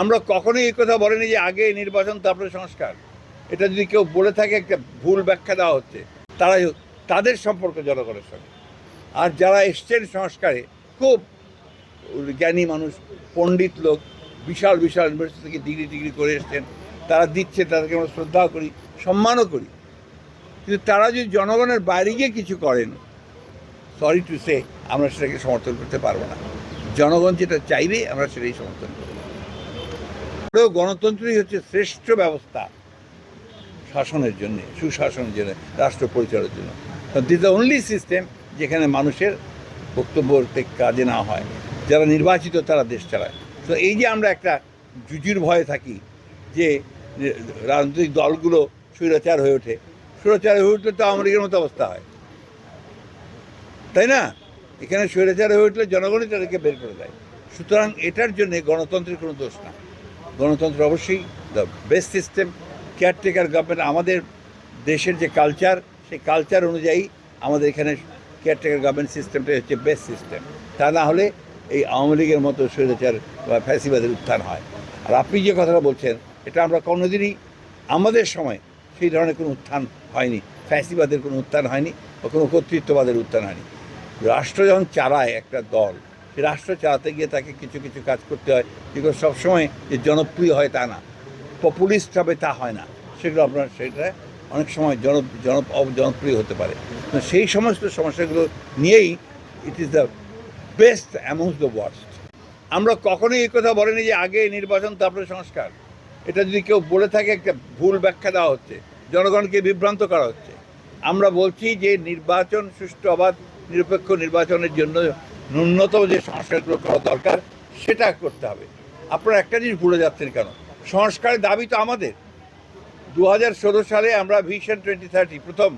আমরা কখনোই এই কথা বলিনি যে আগে নির্বাচন তারপরে সংস্কার। এটা যদি কেউ বলে থাকে একটা ভুল ব্যাখ্যা দেওয়া হচ্ছে, তারাই তাদের সম্পর্ক জনগণের সঙ্গে। আর যারা এসছেন সংস্কারে, খুব জ্ঞানী মানুষ, পণ্ডিত লোক, বিশাল বিশাল ইউনিভার্সিটি থেকে ডিগ্রি ডিগ্রি করে এসছেন। তারা দিচ্ছে, তাদেরকে আমরা শ্রদ্ধাও করি, সম্মানও করি। কিন্তু তারা যদি জনগণের বাইরে গিয়ে কিছু করেন সরি টু সে আমরা সেটাকে সমর্থন করতে পারব না। জনগণ যেটা চাইবে, আমরা সেটাই সমর্থন গণতন্ত্রই হচ্ছে শ্রেষ্ঠ ব্যবস্থা শাসনের জন্য, সুশাসনের জন্য, রাষ্ট্র পরিচালনার জন্য। দিস দ্য অনলি সিস্টেম যেখানে মানুষের বক্তব্য কাজে না হয়। যারা নির্বাচিত তারা দেশ চালায়। তো এই যে আমরা একটা জুজুর ভয়ে থাকি যে রাজনৈতিক দলগুলো স্বৈরাচার হয়ে ওঠে, স্বৈরাচার হয়ে উঠলে তো আমেরিকার মতো অবস্থা হয়। তাই না? এখানে স্বৈরাচার হয়ে উঠলে জনগণই তাদেরকে বের করে দেয়। সুতরাং এটার জন্য গণতন্ত্রের কোনো দোষ না। গণতন্ত্র অবশ্যই the best system caretaker government আমাদের দেশের যে কালচার সেই কালচার অনুযায়ী আমাদের এখানে কেয়ারটেকার গভর্নমেন্ট সিস্টেমটাই হচ্ছে বেস্ট সিস্টেম তা না হলে এই আওয়ামী লীগের মতো স্বৈরাচার বা ফ্যাসিবাদের উত্থান হয়। আর আপনি যে কথাটা বলছেন, এটা আমরা কোনোদিনই, আমাদের সময় সেই ধরনের কোনো উত্থান হয়নি। ফ্যাসিবাদের কোনো উত্থান হয়নি বা কোনো কর্তৃত্ববাদের উত্থান হয়নি। রাষ্ট্র যখন চালায় একটা দল রাষ্ট্র চালাতে গিয়ে তাকে কিছু কিছু কাজ করতে হয়। যেগুলো সবসময় যে জনপ্রিয় হয় তা না। পপুলিস্ট হবে তা হয় না। সেগুলো আপনার সেটা অনেক সময় জন জন জনপ্রিয় হতে পারে। সেই সমস্ত সমস্যাগুলো নিয়েই it is the best amongst the worst আমরা কখনোই এই কথা বলিনি যে আগে নির্বাচন তারপরে সংস্কার। এটা যদি কেউ বলে থাকে একটা ভুল ব্যাখ্যা দেওয়া হচ্ছে, জনগণকে বিভ্রান্ত করা হচ্ছে। আমরা বলছি যে নির্বাচন সুষ্ঠু অবাধ, নিরপেক্ষ নির্বাচনের জন্য ন্যূনতম যে সংস্কারগুলো করা দরকার, সেটা করতে হবে। আপনারা একটা জিনিস ভুলে যাচ্ছেন কেন? সংস্কারের দাবি তো আমাদের। দু হাজার ষোলো সালে আমরা ভিশন টোয়েন্টি থার্টি প্রথম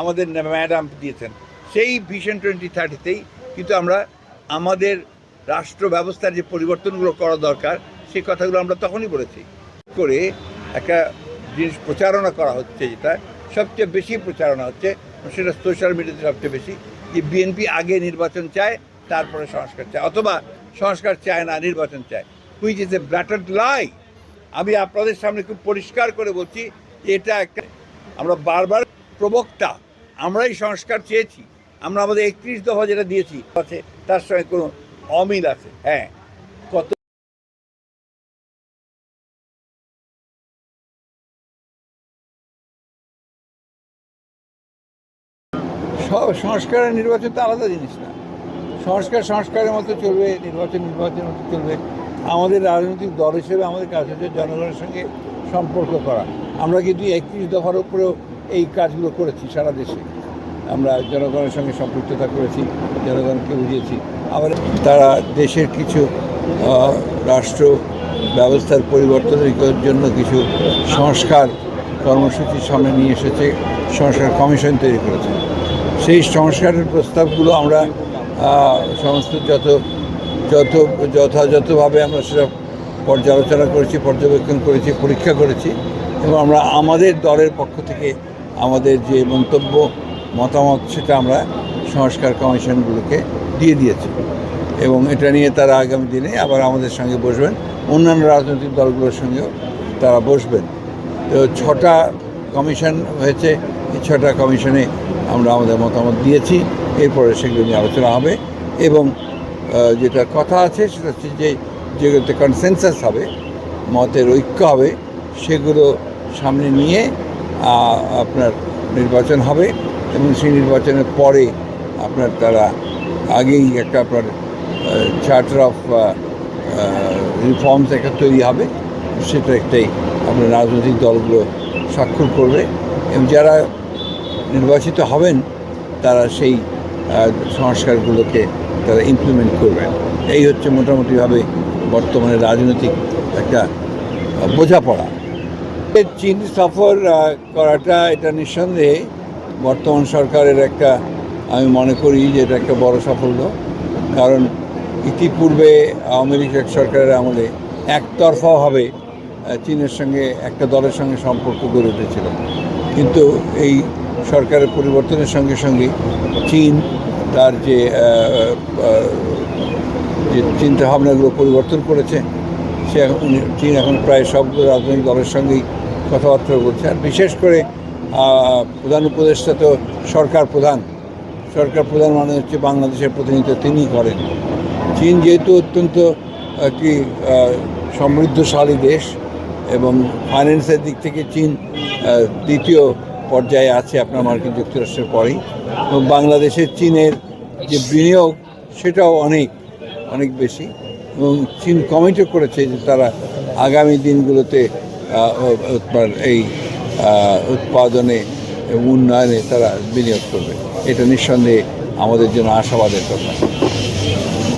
আমাদের ম্যাডাম দিয়েছেন। সেই ভিশন টোয়েন্টি থার্টিতেই কিন্তু আমরা আমাদের রাষ্ট্র ব্যবস্থার যে পরিবর্তনগুলো করা দরকার, সেই কথাগুলো আমরা তখনই বলেছি। করে একটা জিনিস প্রচারণা করা হচ্ছে যেটা, সবচেয়ে বেশি প্রচারণা হচ্ছে, সেটা সোশ্যাল মিডিয়াতে সবচেয়ে বেশি। যে বিএনপি আগে নির্বাচন চায় তারপরে সংস্কার চায় অথবা সংস্কার চায় না, নির্বাচন চায়। হুইচ ইজ এ ব্ল্যাটার্ড লাই আমি আপনাদের সামনে খুব পরিষ্কার করে বলছি, এটা একটা, আমরা বারবার প্রবক্তা, আমরাই সংস্কার চেয়েছি। আমরা আমাদের একত্রিশ দফা যেটা দিয়েছি, আছে, তার সঙ্গে কোনো অমিল আছে। হ্যাঁ কত সব সংস্কার নির্বাচন তো আলাদা জিনিস না। সংস্কার সংস্কারের মতো চলবে, নির্বাচন নির্বাচনের মতো চলবে। আমাদের রাজনৈতিক দল হিসেবে আমাদের কাজ হচ্ছে জনগণের সঙ্গে সম্পর্ক করা। আমরা কিন্তু একত্রিশ দফার উপরেও এই কাজগুলো করেছি সারা দেশে। আমরা জনগণের সঙ্গে সম্পৃক্ততা করেছি, জনগণকে বুঝিয়েছি। আবার তারা দেশের কিছু রাষ্ট্র ব্যবস্থার পরিবর্তনের জন্য কিছু সংস্কার কর্মসূচির সামনে নিয়ে এসেছে, সংস্কার কমিশন তৈরি করেছে। সেই সংস্কারের প্রস্তাবগুলো আমরা সমস্ত যত যত, যথাযথভাবে আমরা সেটা পর্যালোচনা করেছি, পর্যবেক্ষণ করেছি, পরীক্ষা করেছি এবং আমরা আমাদের দলের পক্ষ থেকে আমাদের যে মন্তব্য, মতামত সেটা আমরা সংস্কার কমিশনগুলোকে দিয়ে দিয়েছি এবং এটা নিয়ে তারা আগামী দিনে আবার আমাদের সঙ্গে বসবেন। অন্যান্য রাজনৈতিক দলগুলোর সঙ্গেও তারা বসবেন। তো ছটা কমিশন হয়েছে, এই ছটা কমিশনে আমরা আমাদের মতামত দিয়েছি, এরপরে সেগুলো নিয়ে আলোচনা হবে এবং যেটা কথা আছে সেটা হচ্ছে যে, যেগুলোতে কনসেনসাস হবে, মতের ঐক্য হবে, সেগুলো সামনে নিয়ে আপনার নির্বাচন হবে এবং সেই নির্বাচনের পরে আপনার তারা আগেই একটা আপনার চার্টার অফ রিফর্মস একটা তৈরি হবে, সেটা একটাই আপনার রাজনৈতিক দলগুলো স্বাক্ষর করবে এবং যারা নির্বাচিত হবেন, তারা সেই সংস্কারগুলোকে তারা ইমপ্লিমেন্ট করবেন। এই হচ্ছে মোটামুটিভাবে বর্তমানে রাজনৈতিক একটা বোঝাপড়া। চীন সফর করাটা এটা নিঃসন্দেহে বর্তমান সরকারের একটা, আমি মনে করি যে এটা একটা বড় সাফল্য। কারণ ইতিপূর্বে আওয়ামী লীগ সরকারের আমলে একতরফাভাবে চীনের সঙ্গে একটা দলের সঙ্গে সম্পর্ক গড়ে উঠেছিল। কিন্তু এই সরকারের পরিবর্তনের সঙ্গে সঙ্গে চীন তার যে যে চিন্তাভাবনাগুলো পরিবর্তন করেছে সে এখন চীন এখন প্রায় সবগুলো রাজনৈতিক দলের সঙ্গেই কথাবার্তা বলছে। আর বিশেষ করে প্রধান উপদেষ্টা তো সরকার প্রধান। সরকার প্রধান মানে হচ্ছে বাংলাদেশের প্রতিনিধিত্ব তিনিই করেন। চীন যেহেতু অত্যন্ত আহ, সমৃদ্ধশালী দেশ এবং ফাইন্যান্সের দিক থেকে চীন দ্বিতীয় পর্যায়ে আছে আপনার মার্কিন যুক্তরাষ্ট্রের পরেই। এবং বাংলাদেশের চীনের যে বিনিয়োগ, সেটাও অনেক অনেক বেশি। এবং চীন কমিটও করেছে যে তারা আগামী দিনগুলোতে এই উৎপাদনে উন্নয়নে তারা বিনিয়োগ করবে। এটা নিঃসন্দেহে আমাদের জন্য আশাবাদের কথা।